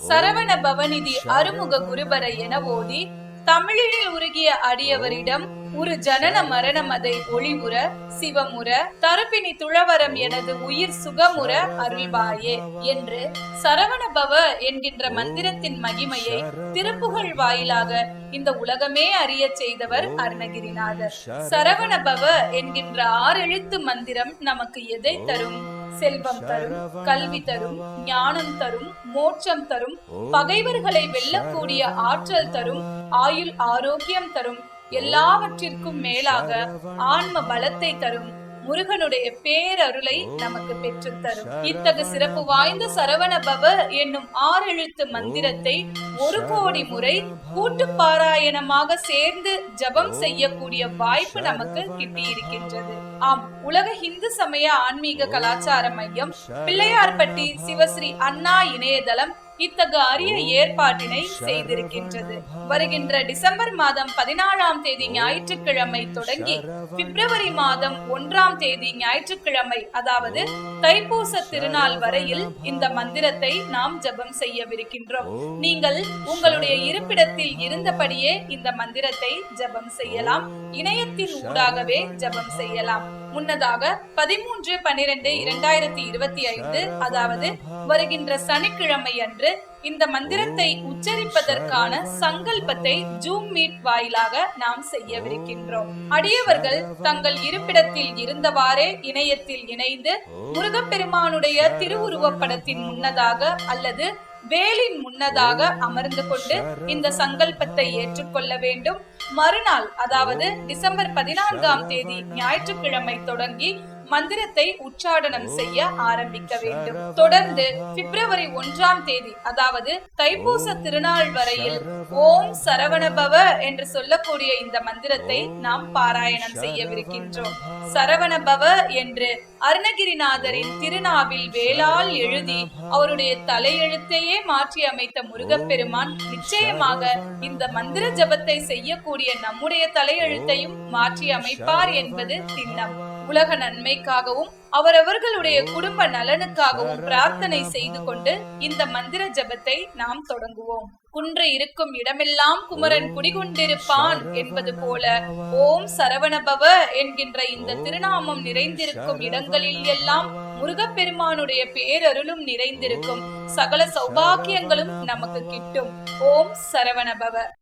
சரவண பவநிதி அருமுக குருபர என ஓதி தமிழில் உருகிய அடியவரிடம் ஒரு ஜனன மரணம் அதை ஒளிமுற சிவமுற தருப்பினி துளவரம் எனது உயிர் சுகமுற அருள்வாயே என்று சரவணபவ என்கின்ற மந்திரத்தின் மகிமையை திருப்புகழ் வாயிலாக இந்த உலகமே அறிய செய்தவர் அருணகிரிநாதர். சரவணபவ என்கின்ற ஆறெழுத்து மந்திரம் நமக்கு எதை தரும்? செல்வம் தரும் கல்வி தரும் ஞானம் தரும் மோட்சம் தரும் பகைவர்களை வெல்லக்கூடிய ஆற்றல் தரும் ஆயுள் ஆரோக்கியம் தரும் எல்லாவற்றிற்கும் மேலாக ஆன்ம பலத்தை தரும். முருகனுடைய பேரருளை நமக்கு பெற்றுத் தரும். இத்தகு சிறப்பு வாய்ந்த சரவணபவ என்னும் ஆறெழுத்து மந்திரத்தை ஒரு கோடி முறை கூட்டு பாராயணமாக சேர்ந்து ஜபம் செய்யக்கூடிய வாய்ப்பு நமக்கு கிட்டியிருக்கின்றது. ஆம் உலக இந்து சமய ஆன்மீக கலாச்சார மையம் பிள்ளையார்பட்டி சிவஸ்ரீ அண்ணா இணையதளம் இத்தகு அரிய ஏற்பாட்டினை செய்திருக்கின்றது. வருகின்ற டிசம்பர் மாதம் பதினாலாம் தேதி ஞாயிற்றுக்கிழமை தொடங்கி பிப்ரவரி மாதம் ஒன்றாம் தேதி ஞாயிற்றுக்கிழமை அதாவது தைப்பூச திருநாள் வரையில் இந்த மந்திரத்தை நாம் ஜெபம் செய்யவிருக்கின்றோம். நீங்கள் உங்களுடைய இருப்பிடத்தில் இருந்தபடியே இந்த மந்திரத்தை ஜெபம் செய்யலாம். இணையத்தின் ஊடாகவே ஜெபம் செய்யலாம். முன்னதாக பதிமூன்று பனிரெண்டு இரண்டாயிரத்தி இருபத்தி ஐந்து அதாவது வருகின்ற சனிக்கிழமை அன்று இந்த மந்திரத்தை உச்சரிப்பதற்கான சங்கல்பத்தை ஜூம் மீட் வாயிலாக நாம் செய்யவிருக்கின்றோம். அடியவர்கள் தங்கள் இருப்பிடத்தில் இருந்தவாறே இணையத்தில் இணைந்து முருகப்பெருமானுடைய திருவுருவப்படத்தின் முன்னதாக அல்லது வேலின் முன்னதாக அமர்ந்து கொண்டு இந்த சங்கல்பத்தை ஏற்றுக்கொள்ள வேண்டும். மறுநாள் அதாவது டிசம்பர் பதினான்காம் தேதி ஞாயிற்றுக்கிழமை தொடங்கி மந்திரத்தை உச்சாடனம் செய்ய ஆரம்பிக்க வேண்டும். தொடர்ந்து பிப்ரவரி ஒன்றாம் தேதி அதாவது தைப்பூச திருநாள் வரையில் ஓம் சரவணபவ என்று சொல்லக்கூடிய இந்த மந்திரத்தை நாம் பாராயணம் செய்யவிருக்கின்றோம். சரவணபவ என்று அருணகிரிநாதரின் திருநாவில் வேளால் எழுதி அவருடைய தலையெழுத்தையே மாற்றி அமைத்த முருகப்பெருமான் நிச்சயமாக இந்த மந்திர ஜபத்தை செய்யக்கூடிய நம்முடைய தலையெழுத்தையும் மாற்றி அமைப்பார் என்பது திண்ணம். உலக நன்மைக்காகவும் அவரவர்களுடைய குடும்ப நலனுக்காகவும் பிரார்த்தனை செய்து கொண்டு இந்த மந்திர ஜபத்தை நாம் தொடங்குவோம். குன்று இருக்கும் இடமெல்லாம் குமரன் குடிகொண்டிருப்பான் என்பது போல ஓம் சரவணபவ என்கின்ற இந்த திருநாமம் நிறைந்திருக்கும் இடங்களில் எல்லாம் முருகப்பெருமானுடைய பேரருளும் நிறைந்திருக்கும். சகல சௌபாக்கியங்களும் நமக்கு கிட்டும். ஓம் சரவணபவ